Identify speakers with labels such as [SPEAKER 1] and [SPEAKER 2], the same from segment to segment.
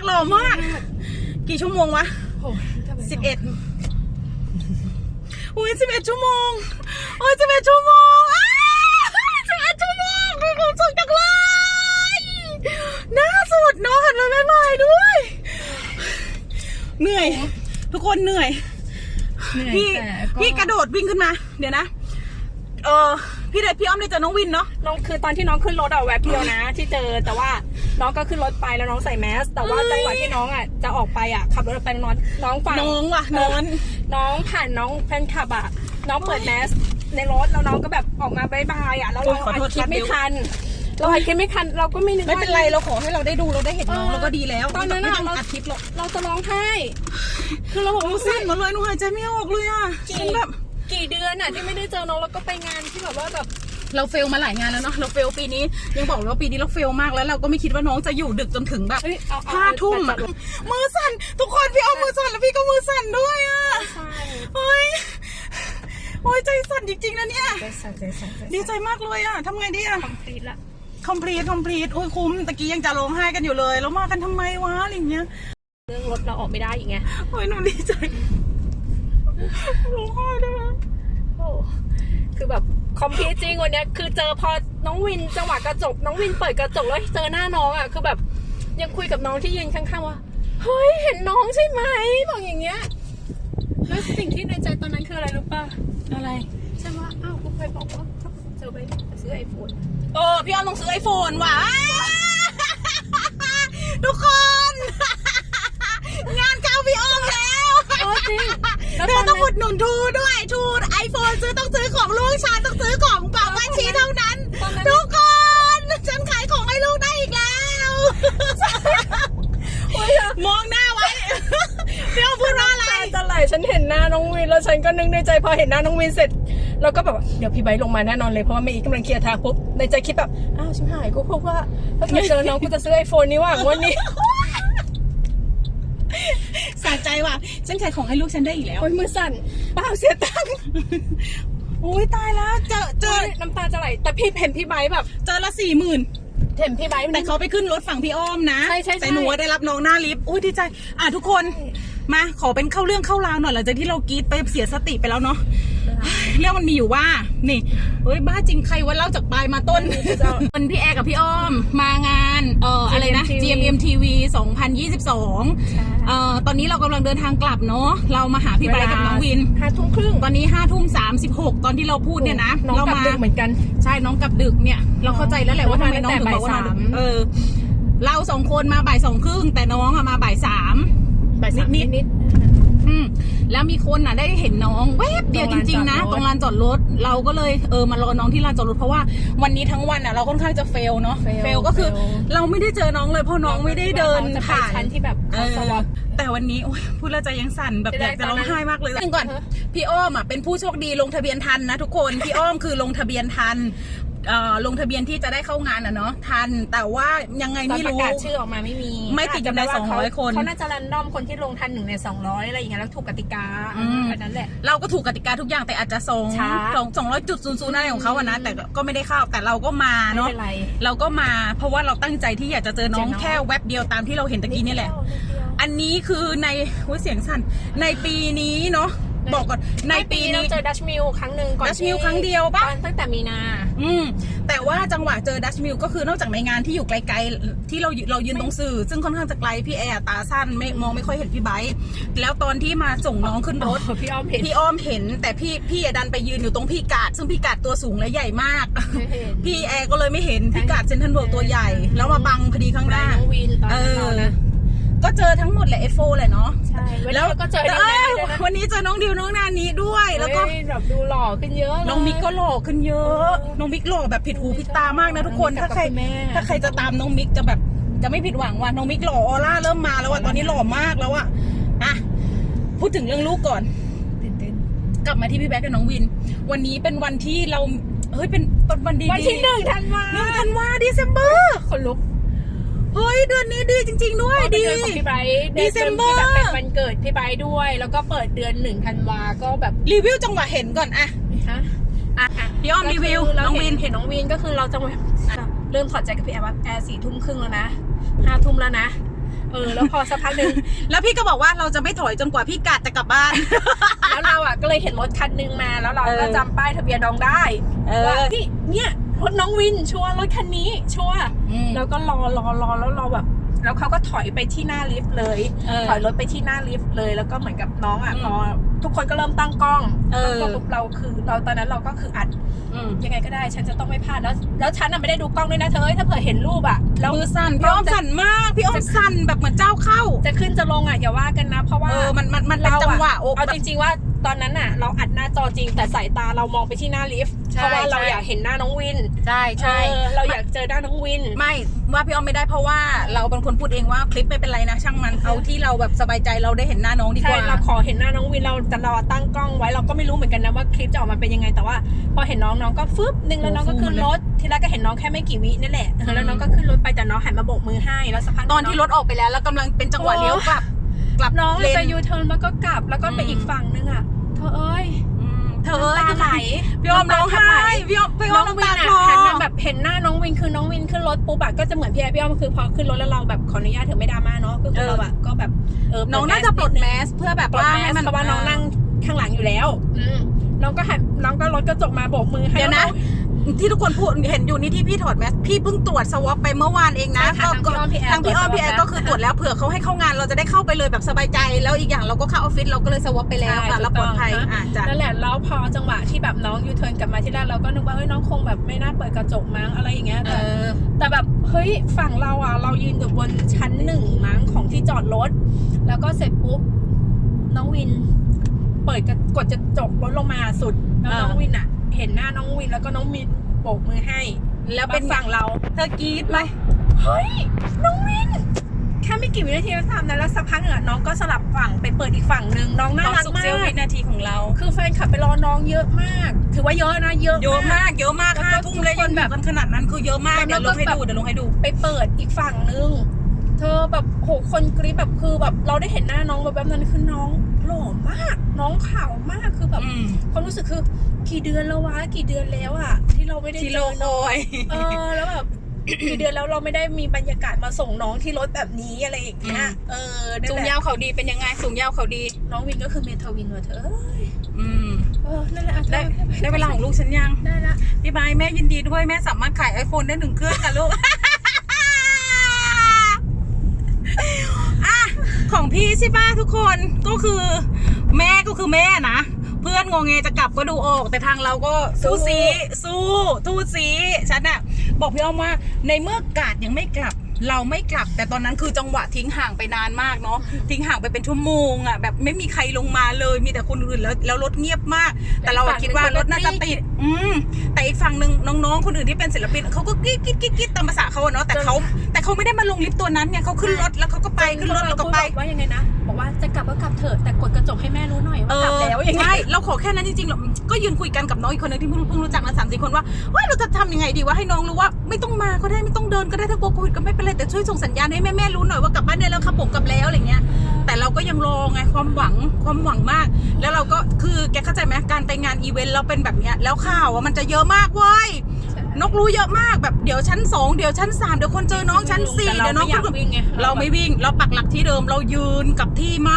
[SPEAKER 1] ากหล่อมาก กี่ชั่วโมงวะ
[SPEAKER 2] โอ้ยทำไม
[SPEAKER 1] สิบเอ็ดอุ้ยสิบเอ็ดชั่วโมงโอ้ยสิบเอ็ดชั่วโมงสิบเอ็ดชั่วโมงมีความสุขจังเลยน่าสุดน้องหันมาไม่ไหวด้วย เหนื่อย ทุกคนเหนื่อย
[SPEAKER 2] เหนื่อย
[SPEAKER 1] พี่
[SPEAKER 2] แต่
[SPEAKER 1] พี่กระโดดวิ่งขึ้นมา เดี๋ยวนะ เออ พี่เดชพี่อ้อมได้เจอน้องวินเนาะ
[SPEAKER 2] น้องคือตอนที่น้องขึ้นรถอะแวบเดียวนะ ที่เจอแต่ว่าน้องก็ขึ้นรถไปแล้วน้องใส่แมส แต่ว่า
[SPEAKER 1] เอ้ย
[SPEAKER 2] จังหวะที่น้องอะจะออกไปอะขับรถออกไปน้องน้องฟัง
[SPEAKER 1] น้องว่ะ
[SPEAKER 2] เน้
[SPEAKER 1] อง
[SPEAKER 2] น้องผ่านน้องแฟนคลับอะน้องเปิดแมสในรถแล้วน้องก็แบบออกมาบายบายอะแล้วเรา
[SPEAKER 1] ขอ
[SPEAKER 2] อัด
[SPEAKER 1] โทษ
[SPEAKER 2] คลิป
[SPEAKER 1] ครับ
[SPEAKER 2] ไม่ทันเราอัดคลิปไม่ทันเราก็ไม่นึก
[SPEAKER 1] ไม่
[SPEAKER 2] ว่า
[SPEAKER 1] เป็นไรเราขอให้เราได้ดูเราได้เห็นน้อง
[SPEAKER 2] เออ
[SPEAKER 1] เราก็ดีแล้ว
[SPEAKER 2] ตอนนั้น
[SPEAKER 1] ไม่
[SPEAKER 2] อะ
[SPEAKER 1] ต้อง
[SPEAKER 2] เรา
[SPEAKER 1] อัดคลิปหรอก
[SPEAKER 2] เราจะร้องไห้คือเราบอก
[SPEAKER 1] หนู
[SPEAKER 2] ว่า
[SPEAKER 1] สั่นหมดเลยหนูหายใจไม่ออกเลยอะฉันแบบ
[SPEAKER 2] กี่เดือนอะที่ไม่ได้เจอน้องแล้วก็ไปงานที่แบบว่าแบบ
[SPEAKER 1] เราเฟลมาหลายงานแล้วเนาะเราเฟลปีนี้ยังบอกเลยว่าปีนี้เราเฟลมากแล้วเราก็ไม่คิดว่าน้องจะอยู่ดึกจนถึงแบบ
[SPEAKER 2] เฮ้ยเอาเอา
[SPEAKER 1] ห้าทุ่มอะ
[SPEAKER 2] เอา
[SPEAKER 1] มือสั่นทุกคนพี่เอามือสั่นแล้วพี่ก็มือสั่นด้วยอะ
[SPEAKER 2] ใช่
[SPEAKER 1] โอ้ยโอ้ยใจสั่นจริงๆนะเนี่ย
[SPEAKER 2] ใจสั่นใจสั่นใจ
[SPEAKER 1] ดี
[SPEAKER 2] สั่น
[SPEAKER 1] ใจมากเลยอะทำไงดีอะ
[SPEAKER 2] คอมพลีทละ
[SPEAKER 1] complete complete โอ้ยคุ้มตะกี้ยังจะร้องไห้กันอยู่เลย แล้วมากันทำไมวะอะไรอย่างเงี้ย
[SPEAKER 2] เรื่องรถเราออกไม่ได้อีกไง
[SPEAKER 1] โอ้ยหนูดีใจร้องไห้ได้ไหม
[SPEAKER 2] โอ้ คือแบบคอมพลีทจริงวันเนี้ยคือเจอพอน้องวินจังหวะกระจก น้องวินเปิดกระจกแล้วเจอหน้าน้องอะคือแบบ ยังคุยกับน้องที่ยืนข้างๆว่าเฮ้ยเห็นน้องใช่ไหมบอกอย่างเงี้ยแล้วสิ่งที่ในใจตอนนั้นคืออะไรรู้ป่ะ
[SPEAKER 1] อะไร
[SPEAKER 2] ใช่ว่าอ้าวกูเคยบอกว่าเจอไปซื้อไอโฟน
[SPEAKER 1] เออพี่ออมต้องซื้อไอโฟนว่ะทุกคน งานเข้าพี่ออมแล้ว
[SPEAKER 2] เออจริงแล้ว
[SPEAKER 1] เธ
[SPEAKER 2] ตอ
[SPEAKER 1] อนต้อง
[SPEAKER 2] นั้น
[SPEAKER 1] อุดหนุนทูด้วยทูไอโฟนซื้อต้องซื้อของลูกชายต้องซื้อของเป่าบ้านชีเท่านั้น
[SPEAKER 2] ตอนนั้น
[SPEAKER 1] ทุกคนฉันขายของให้ลูกได้อีกแล้วมองหน้าไว้พี่ออมพูดว่าอะไร
[SPEAKER 2] ตาจะไหลฉันเห็นหน้าน้องวินแล้วฉันก็นึกในใจพอเห็นหน้าน้องวินเสร็จเราก็แบบว่าเดี๋ยวพี่ไบร์ทลงมาแน่นอนเลยเพราะว่าเมย์อีกกำลังเคลียร์ทางปุ๊บในใจคิดแบบอ้าวชิบหายกูพูดว่าถ้าเกิดเจอน้องกูจะซื้อไอโฟนนี้ว่างวันนี้
[SPEAKER 1] สะใจว่ะ ฉันขายของให้ลูกฉันได้อีกแล้ว
[SPEAKER 2] โอ้ยมือสั่นเปล่าเสียตังค์
[SPEAKER 1] อุ้ยตายแล้วเจอเจ
[SPEAKER 2] เจ
[SPEAKER 1] อ
[SPEAKER 2] อน้ำตาจะไหล แต่พี่เห็นพี่ไบร์ทแบบ
[SPEAKER 1] เจอละสี่หมื่น
[SPEAKER 2] เห็นพี่ไบร์ท
[SPEAKER 1] แต่เขาไปขึ้นรถฝั่งพี่อ้อมนะ
[SPEAKER 2] ใช่ใช่ใช่
[SPEAKER 1] แต่หนูได้รับน้องหน้าลิฟต์อุ้ยดีใจ อะทุกคนมาขอเป็นเข้าเรื่องเข้าราวหน่อยหลังจากที่เรากรีดไปเสียสติไปแล้วเนาะ เรื่องมันมีอยู่ว่า นี่เฮ้ยบ้าจริงใครว่าเล่าจากปลายมาต้นคนพี่แอร์กับพี่อ้อมมางานเอ่ออะไรนะ GMM TV 2022เอ่อตอนนี้เรากำลังเดินทางกลับเนาะเรามาหาพี่ไบร์ทกับน้องวิน
[SPEAKER 2] ห้าทุ่มครึ่ง
[SPEAKER 1] ตอนนี้ห้าทุ่มสามสิบหกตอนที่เราพูดเนี่ยนะ
[SPEAKER 2] น้อง
[SPEAKER 1] เรา
[SPEAKER 2] กลับ
[SPEAKER 1] มา
[SPEAKER 2] ดึกเหมือนกัน
[SPEAKER 1] ใช่น้องกลับดึกเนี่ย เราเข้าใจแล้วแหละว่าทำไมน้องถึงบอกว่า
[SPEAKER 2] น้องมาตั้งแต่บ่ายสาม
[SPEAKER 1] เออเราสองคนมาบ่ายสองครึ่งแต่น้องอะมาบ่ายสาม
[SPEAKER 2] บ่ายสาม
[SPEAKER 1] นิดๆ
[SPEAKER 2] นิด
[SPEAKER 1] อืมแล้วมีคนอะได้เห็นน้องแวบเดียวจริงๆนะตรงลานจอดรถเราก็เลยเออมารอน้องที่ลานจอดรถเพราะว่าวันนี้ทั้งวันอะเราค่อนข้างจะเฟลเนาะ
[SPEAKER 2] fail
[SPEAKER 1] เฟลก็คือ
[SPEAKER 2] fail
[SPEAKER 1] เราไม่ได้เจอน้องเลยเพราะ
[SPEAKER 2] ๆ
[SPEAKER 1] น้องไม่ได้เดิน
[SPEAKER 2] องจะไป
[SPEAKER 1] ผ่าน
[SPEAKER 2] ชั้นที่แบบ
[SPEAKER 1] เอ
[SPEAKER 2] เขา
[SPEAKER 1] อ
[SPEAKER 2] สวอป
[SPEAKER 1] แต่วันนี้โอ๊ยพูดแล้วใจยังสั่นแบบอยากจะร้องไห้มากเลย
[SPEAKER 2] ตอนนั้น
[SPEAKER 1] นึงก่อน
[SPEAKER 2] เออ
[SPEAKER 1] พี่อ้อมอะเป็นผู้โชคดีลงทะเบียนทันนะทุกคนพี่อ้อมคือลงทะเบียนทันเอ่อ ลงทะเบียนที่จะได้เข้างานอะเนาะทันแต่ว่ายังไง
[SPEAKER 2] ตอน
[SPEAKER 1] ไม่
[SPEAKER 2] ประ
[SPEAKER 1] รู้
[SPEAKER 2] กาศชื่อออกมาไม่มี
[SPEAKER 1] ไม่ติดอยู่ในา
[SPEAKER 2] จจะแบบว่า
[SPEAKER 1] 200คน
[SPEAKER 2] เขาน่าจะรันดอมคนที่ลงทันหนึ่งในสองร้อยอะไรอย่างเงี้ยแล้วถูกกติกา
[SPEAKER 1] อืม
[SPEAKER 2] อันนั้นแหละ
[SPEAKER 1] เราก็ถูกกติกาทุกอย่างแต่อาจจะสอง
[SPEAKER 2] ช้า
[SPEAKER 1] สองสองร้อยจุดศูนย์ศูนย์อะไรของเขาอะนะแต่ก็ไม่ได้เข้าแต่เราก็มา
[SPEAKER 2] ไม่
[SPEAKER 1] เนาะ
[SPEAKER 2] เป็นไร
[SPEAKER 1] เราก็มา เพราะว่าเราตั้งใจที่อยากจะเจอน้อง
[SPEAKER 2] เจอน้อง
[SPEAKER 1] แค่แวบเดียวตามที่เราเห็นตะกี้นี่แหละ
[SPEAKER 2] ดเดียวนิดเดียว
[SPEAKER 1] อันนี้คือในหุ้ยเสียงสั่นในปีนี้เนาะ บอกก่อนในปี
[SPEAKER 2] เรา
[SPEAKER 1] นี้
[SPEAKER 2] เจอดัชมิลครั้งหนึ่งก่อน
[SPEAKER 1] Dutch Mill
[SPEAKER 2] ที่
[SPEAKER 1] ครั้งเดียวปะ
[SPEAKER 2] ตอนตั้งแต่มีนา
[SPEAKER 1] อืมแต่ว่าจังหวะเจอดัชมิลก็คือนอกจากในงานที่อยู่ไกลๆ ที่เราเรายืนตรงสื่อ ซึ่งค่อนข้างจะไกลพี่แอร์ตาสั้นไม่มองไม่ค่อยเห็นพี่ไบค์แล้วตอนที่มาส่งน้องขึ้นรถ
[SPEAKER 2] โอ้พี่อ้อมเห็น
[SPEAKER 1] พี่อ้อมเห็น แต่พี่พี่อะดันไปยืนอยู่ตรงพี่กาดซึ่งพี่กาดตัวสูงและใหญ่มาก
[SPEAKER 2] ไม่เห็น
[SPEAKER 1] พี่แอร์ก็เลยไม่เห็นพี่กาดเซนทรัลเวิลด์ตัวใหญ่ แล้วมาบังพอดีข้างหน้า
[SPEAKER 2] น้องวินตอน
[SPEAKER 1] เอ
[SPEAKER 2] นั้น
[SPEAKER 1] อ
[SPEAKER 2] เรานะ
[SPEAKER 1] ก็เจอทั้งหมดแหละเอฟโฟแหละเนาะ
[SPEAKER 2] ใช่แล้วก็เจอ
[SPEAKER 1] แต่
[SPEAKER 2] ดิวแมนด้วยนะ
[SPEAKER 1] วันนี้เจอน้องดิวน้องนานี้ด้วย แล้วก็
[SPEAKER 2] เฮ้ยแบบดูหล่อขึ้นเยอะเลย
[SPEAKER 1] น้องมิกก็หล่อขึ้นเยอะ น้องมิกหล่อแบบผิดหูผิดตามากนะทุกคน
[SPEAKER 2] กับ
[SPEAKER 1] ถ้าใคร
[SPEAKER 2] คุณแม่
[SPEAKER 1] ถ้าใครจะตามน้องมิกจะแบบจะไม่ผิดหวังว่ะน้องมิกหล่อออร่าเริ่มมาแล้วว่ะตอนนี้หล่อมากแล้วอะอะพูดถึงเรื่องลูกก่อน
[SPEAKER 2] ตื่นเต้น
[SPEAKER 1] กลับมาที่พี่แบ๊กกับน้องวิน วันนี้เป็นวันที่เราเฮ้ยเป็นวันดี
[SPEAKER 2] วันที่หนึ่งธันวา
[SPEAKER 1] หนึ่งธันวาเดซ ember
[SPEAKER 2] คนลุก
[SPEAKER 1] เฮ้ยเดือนนี้ดีจริง ๆ ด้วย
[SPEAKER 2] ก็เป็น
[SPEAKER 1] ดี
[SPEAKER 2] เดือนของพี่ไบร์ท
[SPEAKER 1] December
[SPEAKER 2] ที่แบบเป็นวันเกิดพี่ไบร์ทด้วย แล้วก็เปิดเดือนหนึ่งธันวาก็แบบ
[SPEAKER 1] รีวิวจังหวะเห็นก่อนอะ
[SPEAKER 2] ฮะอะะ
[SPEAKER 1] พี่อ้อมรีวิว
[SPEAKER 2] เรา
[SPEAKER 1] น้องวิ
[SPEAKER 2] เห็
[SPEAKER 1] น
[SPEAKER 2] นเห็นน้องวินก็คือเราจะเริ่มถอดใจกับพี่แอร์ว่าแอร์สี่ทุ่มครึ่งแล้วนะห้าทุ่มแล้วนะ เออ แล้วพอสักพักหนึ่ง
[SPEAKER 1] แล้วพี่ก็บอกว่าเราจะไม่ถอยจนกว่าพี่กาดจะกลับบ้าน
[SPEAKER 2] แล้วเราอะก็เลยเห็นรถคันหนึงมา แล้วเราก็
[SPEAKER 1] เออ
[SPEAKER 2] จำป้ายทะเบียนน้องได้
[SPEAKER 1] เออ
[SPEAKER 2] ว่าพี่เนี่ย รถน้องวินชัวร์รถคันนี้ชัวร์
[SPEAKER 1] อืม
[SPEAKER 2] แล้วก็รอรอรอแล้วเราแบบ แล้วเขาก็ถอยไปที่หน้าลิฟต์เลย
[SPEAKER 1] เออ
[SPEAKER 2] ถอยรถไปที่หน้าลิฟต์เลย แล้วก็เหมือนกับน้องอะ
[SPEAKER 1] อืม
[SPEAKER 2] พอทุกคนก็เริ่มตั้งกล้อง
[SPEAKER 1] เออ
[SPEAKER 2] ตั้งกล้องปุ๊บเราคือ เราตอนนั้นเราก็คืออัด
[SPEAKER 1] อืม
[SPEAKER 2] ยังไงก็ได้ฉันจะต้องไม่พลาดแล้ว แล้วฉันอะไม่ได้ดูกล้องด้วยนะเธอถ้าเผื่อเห็นรูปอะแล้ว
[SPEAKER 1] มือสั่นพี่อ้อมสั่นมากพี่อ้อมสั่นแบบเหมือนเจ้าเข้า
[SPEAKER 2] จะขึ้นจะลงอะอย่าว่ากันนะ เพราะว่า
[SPEAKER 1] เออมันมันมันเป็น
[SPEAKER 2] เรา
[SPEAKER 1] จังหวะ
[SPEAKER 2] อะ
[SPEAKER 1] โอ้
[SPEAKER 2] เอา
[SPEAKER 1] แบบ
[SPEAKER 2] จริงๆว่า ตอนนั้นน่ะ เราอัดหน้าจอจริงแต่สายตาเรามองไปที่หน้าลิฟต์
[SPEAKER 1] ใช่
[SPEAKER 2] เพราะว่าเรา
[SPEAKER 1] ใช่
[SPEAKER 2] อยากเห็นหน้าน้องวิน
[SPEAKER 1] ใช่ใช่
[SPEAKER 2] เออเราอยากเจอหน้าน้องวิน
[SPEAKER 1] ไม่ว่าพี่อ้อมไม่ได้เพราะว่าเราเป็นคนพูดเองว่าคลิปไม่เป็นไรนะ ช่างมันเอาที่เราแบบสบายใจเราได้เห็นหน้าน้องดีก
[SPEAKER 2] ใช่
[SPEAKER 1] ว่า
[SPEAKER 2] เราขอเห็นหน้าน้องวินเราแต่เราตั้งกล้องไว้เราก็ไม่รู้เหมือนกันนะว่าคลิปจะออกมาเป็นยังไงแต่ว่า พอเห็นน้องน้องก็ฟึบหนึ่งแล้วน้องก็ขึ้นรถทีแรกก็เห็นน้องแค่ไม่กี่วินั่นแหละเออแล้วน้องก็ขึ้นรถไปแต่น้องหันมาโบกมือให้แล้วสักพัก
[SPEAKER 1] ตอนที่รถออกไปแล้วแล้วกำลังเป็นจังหวะเลี้ยวกลับ กลับ
[SPEAKER 2] น้อง
[SPEAKER 1] เล
[SPEAKER 2] เลย
[SPEAKER 1] น
[SPEAKER 2] ไปยูเทิร์นแล้วก็กลับแล้วก็ไป
[SPEAKER 1] อืม
[SPEAKER 2] อีกฝั่งนึงอะเธอเอ้ย
[SPEAKER 1] อืมเธอเอ้ย
[SPEAKER 2] น้ำตาไหล
[SPEAKER 1] พี่อ้อมร้องไห้พี่อ้อมพี่อ้
[SPEAKER 2] น้
[SPEAKER 1] อ
[SPEAKER 2] อ
[SPEAKER 1] ม
[SPEAKER 2] งวิน
[SPEAKER 1] น้ำตา
[SPEAKER 2] อะ
[SPEAKER 1] คลอ
[SPEAKER 2] หันมาแบบเห็นหน้าน้องวินคือน้องวินขึ้นรถปุ๊บอะก็จะเหมือนพี่แอร์พี่อ้อมคือพอขึ้นรถแล้วเราแบบขออนุญาตเถอะไม่ดราม่าเนาะก็คือเราอะก็แบบเออ
[SPEAKER 1] น้องน่าจะปลดแมสเพื่อแบบ
[SPEAKER 2] ปลด
[SPEAKER 1] ว่า
[SPEAKER 2] แม
[SPEAKER 1] ให้
[SPEAKER 2] ส
[SPEAKER 1] มัน
[SPEAKER 2] เพราะว่าน้องนั่งข้างหลังอยู่แล้ว อืมน้องก็หันน้องก็รถกระจกมาโบกมือให้
[SPEAKER 1] เดี๋ยวนะ
[SPEAKER 2] แล้
[SPEAKER 1] ที่ทุกคนพูดเห็นอยู่นี่ที่พี่ถอดแมสพี่เพิ่งตรวจสวอปไปเมื่อวานเองนะ
[SPEAKER 2] ใช่ค่ะ
[SPEAKER 1] ก็
[SPEAKER 2] ทางพี่อ้อมพี่แอร์
[SPEAKER 1] ทางพี่อ้อมพี่แอร์
[SPEAKER 2] ตรวจ
[SPEAKER 1] ก็คือตรวจแล้วเผื่อเขาให้เข้างานเราจะได้เข้าไปเลยแบบสบายใจ แล้วอีกอย่างเราก็เข้าออฟฟิศเราก็เลยสวอปไปแล้ว
[SPEAKER 2] ใช่
[SPEAKER 1] ค่ะแล้วปลอดภัย
[SPEAKER 2] ถูกต้อง
[SPEAKER 1] อะจ้ะ
[SPEAKER 2] นั่นแหละแล้วพอจังหวะที่แบบน้องยูเทิร์นกลับมาที่แรกเราก็นึกว่าเฮ้ยน้องคงแบบไม่น่าเปิดกระจกมั้งอะไรอย่างเงี้ย
[SPEAKER 1] เอ
[SPEAKER 2] แต่
[SPEAKER 1] อ
[SPEAKER 2] แต่แบบเฮ้ยฝั่งเราอะเรายืนอยู่บนชั้นหนึ่งมั้งของที่จอดรถ แล้วก็เสร็จปุ๊บน้องวิน เปิดกระกดจะจกรถลงมาสุดแล้วน้อง
[SPEAKER 1] อ่า
[SPEAKER 2] วินอะ เห็นหน้าน้องวินแล้วก็น้องวินโบกมือให้
[SPEAKER 1] แล้วเป็น
[SPEAKER 2] ฝั่งเรา
[SPEAKER 1] เธอกรีดไหม
[SPEAKER 2] เฮ้ย น้องวิน แค่ไม่กี่วินาทีแล้วทำนะแล้วสักพักหนึ่งอะน้องก็สลับฝั่งไปเปิดอีกฝั่งหนึ่งน้องน่า
[SPEAKER 1] ความ
[SPEAKER 2] รัก
[SPEAKER 1] สุข
[SPEAKER 2] มา
[SPEAKER 1] เซลล์วิ
[SPEAKER 2] ก
[SPEAKER 1] นาทีของเรา
[SPEAKER 2] คือแฟนขับไปรอน้องเยอะมาก ถือว่าเยอะนะเยอะ
[SPEAKER 1] เยอะมากเยอะมาก
[SPEAKER 2] แล้วก็
[SPEAKER 1] ห้าทุ่มเลย
[SPEAKER 2] ทุกคน
[SPEAKER 1] ยังแบบกันขนาดนั้นคือเยอะมาก
[SPEAKER 2] แล้
[SPEAKER 1] เดี๋ยวว
[SPEAKER 2] ก็
[SPEAKER 1] ลงให้
[SPEAKER 2] แบบ
[SPEAKER 1] ดูเดี๋ยวลงให้ดู
[SPEAKER 2] ไปเปิดอีกฝั่งนึง เธอแบบโหคนกรี๊ดแบบคือแบบเราได้เห็นหน้าน้องแบบแบบนั้นคือน้องหล่อมาก น้องขาวมากคือแบบ
[SPEAKER 1] อืม
[SPEAKER 2] ความรู้สึกคือกี่เดือนแล้ววะกี่เดือนแล้วอะที่เราไม่ได้
[SPEAKER 1] ที่
[SPEAKER 2] เจ
[SPEAKER 1] โล
[SPEAKER 2] อ
[SPEAKER 1] ค
[SPEAKER 2] น้อง
[SPEAKER 1] อย
[SPEAKER 2] เออแล้วแบบกี่เดือนแล้วเราไม่ได้มีบรรยากาศมาส่งน้องที่รถแบบนี้อะไรอย่างเงี้ย
[SPEAKER 1] อืม
[SPEAKER 2] เออนั่น
[SPEAKER 1] สูง
[SPEAKER 2] แหละ
[SPEAKER 1] ยาวเขาดีเป็นยังไงสูงยาวเขาดี
[SPEAKER 2] น้องวินก็คือเมทาวินว่ะเธอเอ้ย
[SPEAKER 1] อืม
[SPEAKER 2] เออนั่นแหละอะ
[SPEAKER 1] ได้
[SPEAKER 2] เธอ
[SPEAKER 1] ได้เวลาของลูกฉันยัง
[SPEAKER 2] ได้ละ
[SPEAKER 1] พี่บายแม่ยินดีด้วยแม่สามารถขายไอโฟนได้หนึ่งเครื่องค่ะลูก อะของ พี่ใช่ป่ะทุกคนก็คือแม่ก็คือแม่นะ เพื่อนงงเงจะกลับก็ดูออก แต่ทางเราก็สู้ซีสู้ทูซีฉันอะบอกพี่อ้อมว่าในเมื่อกาดยังไม่กลับเราไม่กลับแต่ตอนนั้นคือจังหวะทิ้งห่างไปนานมากเนาะทิ้งห่างไปเป็นชั่วโมงอะแบบไม่มีใครลงมาเลยมีแต่คนอื่นแล้วแล้วรถเงียบมาก แต่เราอะคิดว่ารถน่าจะติด อืมแต่อีกฝั่งหนึ่งน้องๆ คนอื่นที่เป็นศิลปินเขาก็กรี๊ดกรี๊ดกรี๊ดกรี๊ดตามภาษาเขาอะเนาะแต่เขาแต่เขาไม่ได้มาลงลิฟต์ตัวนั้นไงเขาขึ้นรถแล้วเขาก็ไปขึ้นรถแล้วก็ไป
[SPEAKER 2] ว่ายังไงนะ บอกว่าจะกลับก็กลับเถอะแต่กดกระจกให้แม่รู้หน่อยว่า
[SPEAKER 1] เอก
[SPEAKER 2] ลับ
[SPEAKER 1] อ
[SPEAKER 2] แล้วอย่างเงี้
[SPEAKER 1] ใช่
[SPEAKER 2] ย
[SPEAKER 1] เราขอแค่นั้นจริงๆหรอกก็ยืนคุยกันกับน้องอีกคนนึงที่เพิ่งเพิ่งรู้จักมาสามสี่คนว่าเฮ้ยเราจะทำยังไงดีว่าให้น้องรู้ว่า ไม่ต้องมาก็ได้ไม่ต้องเดินก็ได้ถ้ากลัวโควิดก็ไม่เป็นไรแต่ช่วยส่งสัญญาณให้แม่แม่ๆรู้หน่อยว่ากลับบ้านได้แล้วครับผมกลับแล้วอะไรเงี้ย แต่เราก็ยังรอไงความหวังความหวังมาก แล้วเราก็คือแกเข้าใจไหมการไปงานอีเวนต์เราเป็นแบบเนี้ยแล้วข่าวอะมันจะเยอะมากเว้ยนกรู้เยอะมากแบบเดี๋ยวชั้นสองเดี๋ยวชั้นสามเดี๋ยวคนเจอน้องชั้นสี่
[SPEAKER 2] แต่
[SPEAKER 1] เดี๋ยวน้อง
[SPEAKER 2] ไม่อยาก
[SPEAKER 1] คน
[SPEAKER 2] วิ่งไง
[SPEAKER 1] เราไม่วิ่งเราปักหลักที่เดิมเรายืนกับที่ม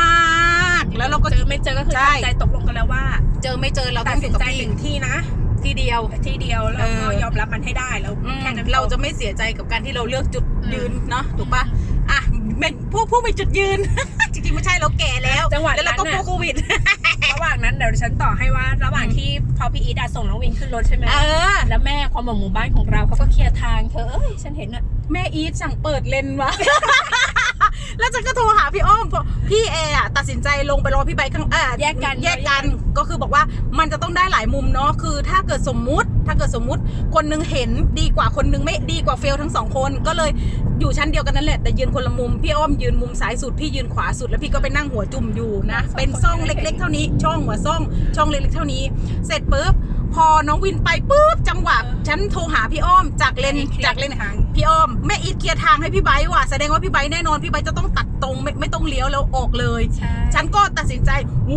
[SPEAKER 1] าก แล้วเราก็
[SPEAKER 2] เจอไม่เจอก็คือ
[SPEAKER 1] ใช่
[SPEAKER 2] ตัดใจตกลงกันแล้วว่า
[SPEAKER 1] เจอไม่เจอเรา
[SPEAKER 2] ตั
[SPEAKER 1] ต้
[SPEAKER 2] ด
[SPEAKER 1] องอ
[SPEAKER 2] สิน
[SPEAKER 1] ยู่กับ
[SPEAKER 2] ใจ
[SPEAKER 1] ที่
[SPEAKER 2] หนึ่งที่นะ
[SPEAKER 1] ที่เดียว
[SPEAKER 2] ที่เดียวแล้ว
[SPEAKER 1] เอ
[SPEAKER 2] ก็
[SPEAKER 1] อ
[SPEAKER 2] ยอมรับมันให้ได้แล้ว
[SPEAKER 1] อืม
[SPEAKER 2] แค่นั้น
[SPEAKER 1] เราจะ
[SPEAKER 2] พอ
[SPEAKER 1] ไม่เสียใจกับการที่เราเลือกจุด
[SPEAKER 2] อืม
[SPEAKER 1] ยืนเนาะถูกปะอะ เป็นพวกผู้มีจุดยืน จริงๆไม่ใช่เราแก่แล้ว
[SPEAKER 2] จังหวะ
[SPEAKER 1] แล้วเราก็
[SPEAKER 2] นั้น
[SPEAKER 1] กลั
[SPEAKER 2] น่ะ
[SPEAKER 1] วโควิด
[SPEAKER 2] ระหว่างนั้นเดี๋ยวฉันต่อให้ว่าระหว่างที่พอพี่อีดาส่งน้องวินขึ้นรถใช่ไหม
[SPEAKER 1] เออ
[SPEAKER 2] แล้วแม่ความหวังหมู่บ้านของเราเขาก็เคลียร์ทางเธอเอ้ยฉันเห็นอะ
[SPEAKER 1] แม่อีทสั่งเปิดเลนวะ แล้วฉันก็โทรหาพี่อ้อมเพราะพี่แอร์อะตัดสินใจลงไปรอพี่ใบค์ข้างอ่า
[SPEAKER 2] แยกกัน
[SPEAKER 1] แยกกันก็คือบอกว่ามันจะต้องได้หลายมุมเนาะคือถ้าเกิดสมมุติถ้าเกิดสมมุติคนหนึงเห็นดีกว่าคนหนึงไม่ดีกว่าเฟลทั้งสองคนก็เลยอยู่ชั้นเดียวกันนั่นแหละแต่ยืนคนละมุมพี่อ้อมยืนมุมซ้ายสุดพี่ยืนขวาสุดแล้วพี่ก็ไปนั่งหัวจุ่มอยู่นะเป็นซ่องเล็ก ๆ เท่านี้ ช่องหัวซ่อง ช่องเล็กๆเท่านี้ เสร็จปุ๊บพพอน้องวินไปปุ๊บจังหวะฉันโทรหาพี่อ้อมจากเลนจากเลน
[SPEAKER 2] ทาง
[SPEAKER 1] พี่อ้อมแม่อีทเคลียร์ทางให้พี่ไบร์ทว่ะแสดงว่าพี่ไบร์ทแน่นอนพี่ไบร์ทจะต้องตัดตรงไม่ไม่ต้องเลี้ยวแล้วออกเลย
[SPEAKER 2] ใช่
[SPEAKER 1] ฉันก็ตัดสินใจ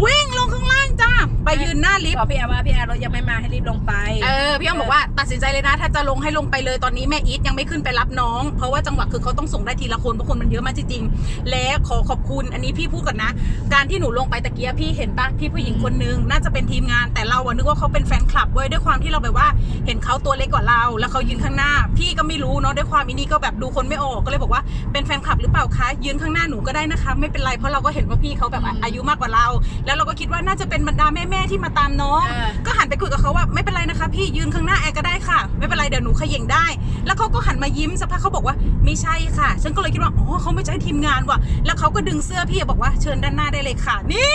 [SPEAKER 1] วิ่งลงข้างล่างจ้าไปยืนหน้าลิฟต์
[SPEAKER 2] บอกพี่แอร์ว่าพี่แอร์รถยังไม่มาให้รีบลงไป
[SPEAKER 1] เออพี่อ้อมบอกว่าตัดสินใจเลยนะ ถ้าจะลงให้ลงไปเลยตอนนี้แม่อีทยังไม่ขึ้นไปรับน้อง เพราะว่าจังหวะคือเขาต้องส่งได้ทีละคนเพราะคนมันเยอะมากจริงๆและขอขอบคุณอันนี้พี่พูดก่อนนะ การที่หนูลงไปตะเกียพี่เห็นปะพี่ผู้หญิงคนนึงน่าจะเป็นทีมงานแต่เราอะนึกว่าเขาเป็นแฟนคลับเว้ยด้วยความที่เราแบบว่า เห็นเขาตัวเล็กกว่าเรา แล้วเขายืนข้างหน้า พี่ก็ไม่รู้เนาะด้วยความอินี่ก็แบบดูคนไม่ออกก็เลยบอกว่าเป็นแฟนคลับหรือเปล่าคะยืนข้างหน้าหนูก็ได้นะคะ ไม่เป็นไรเพราะเราก็เห็นว่าพี่เขาแบบอายุมากกว่าเรา แล้วเราก็คิดว่าน่าจะเป็นบรรดาแม่ๆที่มาตามน้อง
[SPEAKER 2] เออ
[SPEAKER 1] ก็หันไปคุยกับเขาว่าไม่เป็นไรนะคะ พี่ยืนข้างหน้าแอร์ก็ได้ค่ะ ไม่เป็นไรเดี๋ยวหนูเขย่งได้ แล้วเขาก็หันมายิ้มสักพักเขาบอกว่าไม่ใช่ค่ะ ฉันก็เลยคิดว่าอ๋อเขาไม่ใช่ทีมงานว่ะแล้วเขาก็ดึงเสื้อพี่บอกว่าเชิญด้านหน้าได้เลยค่ะนี่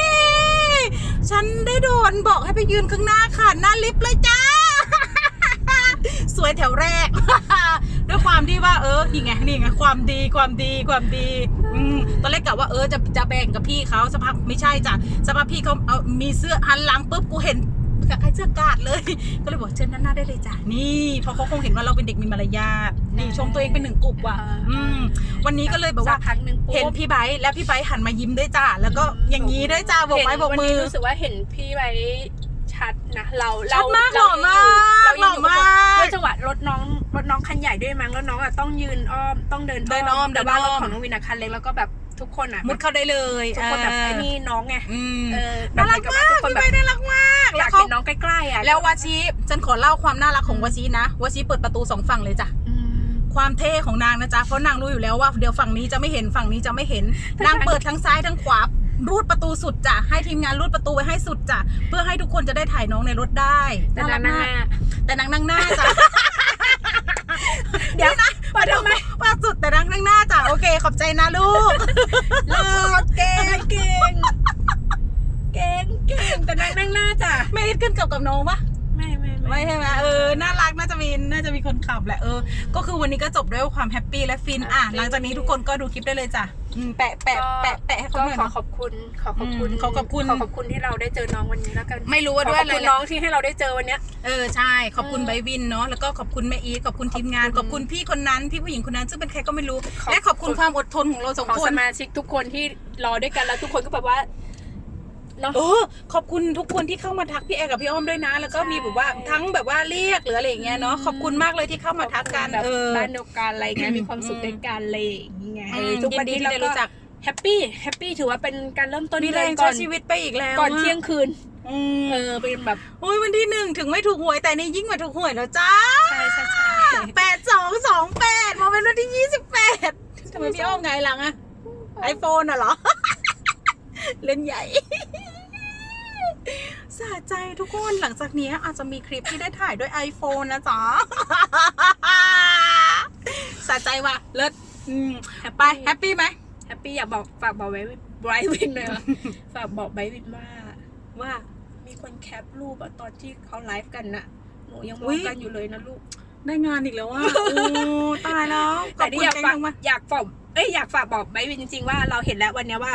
[SPEAKER 1] ฉันได้โดนบอกให้ไปยืนข้างหน้าค่ะหน้าลิฟต์เลยจ้า สวยแถวแรก ด้วยความที่ว่าเออนี่ไงนี่ไงความดีความดีความดีอืมตอนแรกกะว่าเออจะจะแบ่งกับพี่เขาสักพักไม่ใช่จ้ะสักพักพี่เขาเอามีเสื้อหันหลังปุ๊บกูเห็นกับใครเสื้อกาดเลย ก็เลยบอกเชิญด้านหน้าได้เลยจ้ะนี่เพราะเขาคงเห็นว่าเราเป็นเด็กมีมารยาทนี่ชมตัวเองเป็นหนึ่งกลุ่มว่ะ อืม วันนี้ก็เลยแบบว่า
[SPEAKER 2] สักพักหนึ่งปุ๊บ
[SPEAKER 1] เห็นพี่ไบร์ทแล้วพี่ไบร์ทหันมายิ้มด้วยจ้าแล้วก็อย่างนี้ด้วยจ้าบอกไม้บอกมื
[SPEAKER 2] วัน
[SPEAKER 1] อ
[SPEAKER 2] นี้รู้สึกว่าเห็นพี่ไว้ ชัดนะเรา
[SPEAKER 1] ชั
[SPEAKER 2] เรา
[SPEAKER 1] ดมาก
[SPEAKER 2] เรา
[SPEAKER 1] หล่อมาก
[SPEAKER 2] เรายังอยู่
[SPEAKER 1] หล่อมาก
[SPEAKER 2] ด้วยจังหวะรถน้องรถน้องคันใหญ่ด้วยมั้งแล้วน้องอะต้องยืนอ้อมต้องเดิน
[SPEAKER 1] เดินอ้อม
[SPEAKER 2] แต่ว่า
[SPEAKER 1] เดินอ้
[SPEAKER 2] ร
[SPEAKER 1] อ
[SPEAKER 2] ถ
[SPEAKER 1] ม
[SPEAKER 2] ของน้องวินอะคันเล็กแล้วก็แบบทุกคนอะ
[SPEAKER 1] มุดเข้าได้เลย
[SPEAKER 2] ทุกคนแบบไอ้นี่น้องไง
[SPEAKER 1] อืม
[SPEAKER 2] เออ
[SPEAKER 1] น่ารักมาก
[SPEAKER 2] ทุกคน
[SPEAKER 1] พี่
[SPEAKER 2] แบ
[SPEAKER 1] ไบร์
[SPEAKER 2] บ
[SPEAKER 1] ทน่ารักมาก
[SPEAKER 2] อ
[SPEAKER 1] แล้
[SPEAKER 2] ยาวก
[SPEAKER 1] เขา
[SPEAKER 2] เห็นน้องใกล้ๆอะ
[SPEAKER 1] แล้ววาชิฉันขอเล่าความน่ารักของวาชินะวาชิเปิดประตูสองฝั่งเลยจ้ะ
[SPEAKER 2] อืม
[SPEAKER 1] ความเท่ของนางนะจ๊ะเพราะนางรู้อยู่แล้วว่าเดี๋ยวฝั่งนี้จะไม่เห็นฝั่งนี้จะไม่เห็น นางเปิดทั้งซ้ายทั้งขวา รูดประตูสุดจ้ะให้ทีมงานรูดประตูไว้ให้สุดจ้ะเพื่อให้ทุกคนจะได้ถ่ายน้องในรถได้
[SPEAKER 2] แต่
[SPEAKER 1] น่ารั
[SPEAKER 2] นากงหน้า
[SPEAKER 1] มากแต่นางนั่งหน้าจ้ะ
[SPEAKER 2] เดี๋ยว
[SPEAKER 1] นะ
[SPEAKER 2] เปิดทำไม
[SPEAKER 1] ปากสุดแต่นางนั่งหน้าจ้ะโอเค ขอบใจนะลูก
[SPEAKER 2] หล่อเก่งเก่งเก่งเก่งแต่นางนั่งหน้าจ้ะ
[SPEAKER 1] ไม่ได้ขึ้นกับกับน้องปะ
[SPEAKER 2] ไม่ไม่
[SPEAKER 1] ไม่ใช่ไหมเออน่ารักน่าจะมีน่าจะมีคนขับแหละเออ ก็คือวันนี้ก็จบด้วยความแฮปปี้และฟินอะหลังจากนี้ทุกคนก็ดูคลิปได้เลยจ้ะอืมแปะแปะแปะแปะให้เขา
[SPEAKER 2] ก็
[SPEAKER 1] หน่อย
[SPEAKER 2] ขอ
[SPEAKER 1] เนาะ
[SPEAKER 2] ขอบคุณขอขอบคุณ
[SPEAKER 1] อืมขอขอบคุณ
[SPEAKER 2] ขอขอบคุณที่เราได้เจอน้องวันนี้แล้วกัน
[SPEAKER 1] ไม่รู้ว่าด้วย
[SPEAKER 2] ข
[SPEAKER 1] อะ
[SPEAKER 2] อบ
[SPEAKER 1] ไร
[SPEAKER 2] คุณ
[SPEAKER 1] แหละ
[SPEAKER 2] น้องที่ให้เราได้เจอวันเนี้ย
[SPEAKER 1] เออใช่ขอบคุณไบร์ทวินเนาะแล้วก็ขอบคุณแม่อีทขอบคุณทีมงานขอบคุณพี่คนนั้นพี่ผู้หญิงคนนั้นซึ่งเป็นใครก็ไม่รู้
[SPEAKER 2] ขอบ
[SPEAKER 1] และขอบคุณ ความอดทนของเราสอง
[SPEAKER 2] ของ
[SPEAKER 1] ค
[SPEAKER 2] ส
[SPEAKER 1] น
[SPEAKER 2] มาชิกทุกคนที่รอด้วยกันแล้วทุกคนก็แบบว่า เนาะ
[SPEAKER 1] เออขอบคุณทุกคนที่เข้ามาทักพี่แอร์กับพี่อ้อมด้วยนะ แล้วก็มีแบบว่าทั้งแบบว่าเรียกหรืออะไรอย่างเงี้ยเนาะ ขอบคุณมากเลยที่เข้ามาทักกัน
[SPEAKER 2] แบบ
[SPEAKER 1] เออ
[SPEAKER 2] บ้านเดียวกันอะไรเงี้ย
[SPEAKER 1] อืม
[SPEAKER 2] มีความสุขด้วยกันอะไรอย่างเงี้ย
[SPEAKER 1] อื
[SPEAKER 2] เอ
[SPEAKER 1] ม
[SPEAKER 2] อทุกวันนี้
[SPEAKER 1] ยินดี
[SPEAKER 2] เรา
[SPEAKER 1] ที่ได้
[SPEAKER 2] ก็
[SPEAKER 1] รู้จัก
[SPEAKER 2] แฮปปี้แฮปปี้ถือว่าเป็นการเริ่มต้น
[SPEAKER 1] มี
[SPEAKER 2] เดื
[SPEAKER 1] แร
[SPEAKER 2] อน
[SPEAKER 1] ง
[SPEAKER 2] ก่
[SPEAKER 1] ใช้
[SPEAKER 2] อน
[SPEAKER 1] ชีวิตไปอีกแล้ว
[SPEAKER 2] ก่อนะเที่ยงคืน
[SPEAKER 1] อืม
[SPEAKER 2] เออเป็นแบบ
[SPEAKER 1] โอ้ยวันที่หนึ่งถึงไม่ถูกหวยแต่นี่ยิ่งกว่าถูกหวยแล้วจ้า
[SPEAKER 2] ใช่ใช่ใช่
[SPEAKER 1] แปดสองสองแปดมาเป็นวันที่ยี่สิบแปดทำไมพี่อ้อมไงหลังอะไอโฟนอะเหรอ เล่นใหญ่ สะใจทุกคนหลังจากนี้อาจจะมีคลิปที่ได้ถ่ายด้วย iPhone นะจ๊ะสะใจว่ะเลิศอืมไปแฮปปี้ไหม
[SPEAKER 2] แฮปปี้อยากบอกฝากบอกไว้ไบรท์วินหน่อยว่าฝากบอกไบรท์วินว่า
[SPEAKER 1] ว่า
[SPEAKER 2] มีคนแคปรูปอะตอนที่เขาไลฟ์กันน่ะหนูยังม
[SPEAKER 1] อุ๊
[SPEAKER 2] อง
[SPEAKER 1] ย
[SPEAKER 2] กันอยู่เลยนะลูก
[SPEAKER 1] ได้งานอีกแล้วอะโอ้ตายแล้วข
[SPEAKER 2] แต่
[SPEAKER 1] อบ
[SPEAKER 2] ที่
[SPEAKER 1] คุณ
[SPEAKER 2] อยาก
[SPEAKER 1] แกง
[SPEAKER 2] ฝาก
[SPEAKER 1] ยังมา
[SPEAKER 2] อยากฝากเอ้ยอยากฝากบอกไบรท์วินจริงๆว่าเราเห็นแล้ววันเนี้ยว่า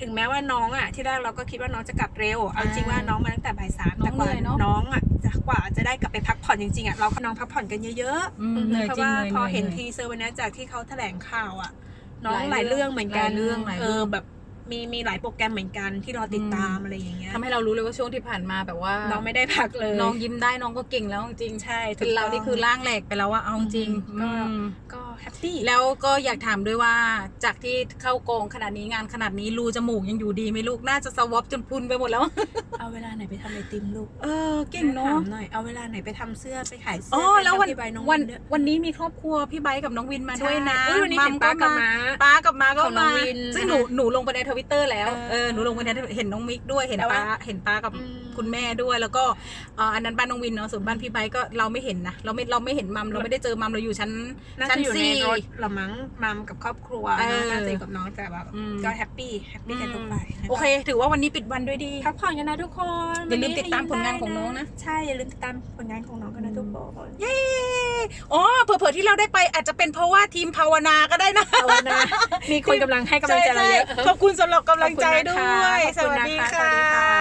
[SPEAKER 2] ถึงแม้ว่าน้องอะที่แรกเราก็คิดว่าน้องจะกลับเร็ว เอาจริงว่าน้องมาตั้งแต่บ่ายสาม
[SPEAKER 1] น้
[SPEAKER 2] แต่
[SPEAKER 1] อง
[SPEAKER 2] กว่า
[SPEAKER 1] เหนื่อยเนอะ
[SPEAKER 2] น้องอะจะกว่าจะได้กลับไปพักผ่อนจริงๆอะเราก็น้องพักผ่อนกันเยอะ
[SPEAKER 1] อืม
[SPEAKER 2] ๆ
[SPEAKER 1] เหนื่อย
[SPEAKER 2] เพราะ
[SPEAKER 1] จริง
[SPEAKER 2] ว่า
[SPEAKER 1] เหนื่อย
[SPEAKER 2] พอ
[SPEAKER 1] เหนื่อย
[SPEAKER 2] เห็น
[SPEAKER 1] เหนื่อย
[SPEAKER 2] ทีเซอร์วันนี้จากที่เขาแถลงข่าวอะน้อง
[SPEAKER 1] ห
[SPEAKER 2] ห
[SPEAKER 1] ลา
[SPEAKER 2] ลายย
[SPEAKER 1] เรื่
[SPEAKER 2] เรื่
[SPEAKER 1] อ
[SPEAKER 2] องงเหมือนกัน
[SPEAKER 1] หลายเรื่องหลาย
[SPEAKER 2] เอ
[SPEAKER 1] เรื่
[SPEAKER 2] อ
[SPEAKER 1] อง
[SPEAKER 2] แบบมีมีหลายโปรแกรมเหมือนกันที่รอติดตามอะไรอย่างเงี้ย
[SPEAKER 1] ทำให้เรารู้เลยว่าช่วงที่ผ่านมาแบบว่า
[SPEAKER 2] น้องไม่ได้พักเลย
[SPEAKER 1] น้องยิ้มได้น้องก็เก่งแล้วจริง
[SPEAKER 2] ใช่
[SPEAKER 1] ๆเป็นเราที่คือร่างแหลกไปแล้วว่าเอาจริง
[SPEAKER 2] ก็
[SPEAKER 1] อืม
[SPEAKER 2] ก็ แฮปปี้
[SPEAKER 1] แล้วก็อยากถามด้วยว่าจากที่เข้ากองขนาดนี้งานขนาดนี้รูจมูกยังอยู่ดีไหมลูกน่าจะสวอปจนพรุนไปหมดแล้ว
[SPEAKER 2] เอาเวลาไหนไปทำไอติมลูก
[SPEAKER 1] เออเก่ง
[SPEAKER 2] ถา
[SPEAKER 1] เนาะ
[SPEAKER 2] มหน่อยเอาเวลาไหนไปทำเสื้อไปขายเสื้
[SPEAKER 1] อ๋อ
[SPEAKER 2] ไป
[SPEAKER 1] แล้ววัน
[SPEAKER 2] ทำที่ใบน้อง
[SPEAKER 1] วัน
[SPEAKER 2] ด้วย
[SPEAKER 1] วันนี้มีครอบครัวพี่ไบร์ทกับน้องวินมาด้วยนะ
[SPEAKER 2] ใช่อุ๊ยวันนี้เห็นป้ากับม้า
[SPEAKER 1] ป้ากับม้าก็
[SPEAKER 2] ของน้อ
[SPEAKER 1] มาง
[SPEAKER 2] วิน
[SPEAKER 1] ซึ่งหนูหนูลงไปในทวิตเตอร์แล้ว
[SPEAKER 2] เออ
[SPEAKER 1] เออหนูลงไปในเห็นน้องมิกด้วยเห็น
[SPEAKER 2] แต่ว่า
[SPEAKER 1] ป้าเห็นป้ากับ
[SPEAKER 2] อืม
[SPEAKER 1] คุณแม่ด้วย แล้วก็เอ่ออันนั้นบ้านน้องวินเนาะส่วนบ้านพี่ไบร์ทก็เราไม่เห็นนะเราไม่เราไม่เห็นมัมเราไม่ได้เจอมัมเราอยู่ชั้น
[SPEAKER 2] น่า
[SPEAKER 1] ชั้
[SPEAKER 2] จะ
[SPEAKER 1] น
[SPEAKER 2] อยู่ใน
[SPEAKER 1] สี่
[SPEAKER 2] รถหรือมั้งมัมกับครอบครัว
[SPEAKER 1] เออ
[SPEAKER 2] น่าจะอยู่กับน้องแต่แบบ
[SPEAKER 1] อืม
[SPEAKER 2] ก็แฮปปี้แฮปปี้กันทุกฝ่ายนะะ
[SPEAKER 1] โอเค ถือว่าวันนี้ปิดวันด้วยดี
[SPEAKER 2] พักผ่อนกันนะทุกคน
[SPEAKER 1] อย่าลืม
[SPEAKER 2] วันนี้
[SPEAKER 1] ติดตามผลงาน
[SPEAKER 2] ให้
[SPEAKER 1] ของน้องนะ
[SPEAKER 2] ใช่อย่าลืมติดตามผลงานของน้องกันนะทุกคน
[SPEAKER 1] เย้อ๋อเผื่อๆที่เราได้ไปอาจจะเป็นเพราะว่าทีมภาวนาก็ได้นะ
[SPEAKER 2] เอานะมีคนกำลังให้กำลังใจเราเยอะ
[SPEAKER 1] ใช่ๆขอบคุณสำหรับกำลังใจ
[SPEAKER 2] ขอบคุณ
[SPEAKER 1] ด้
[SPEAKER 2] นะคะ
[SPEAKER 1] วย
[SPEAKER 2] ขอบคุณนะคะ
[SPEAKER 1] สวัสดี
[SPEAKER 2] สวัสดี
[SPEAKER 1] ค่ะ
[SPEAKER 2] ค่ะ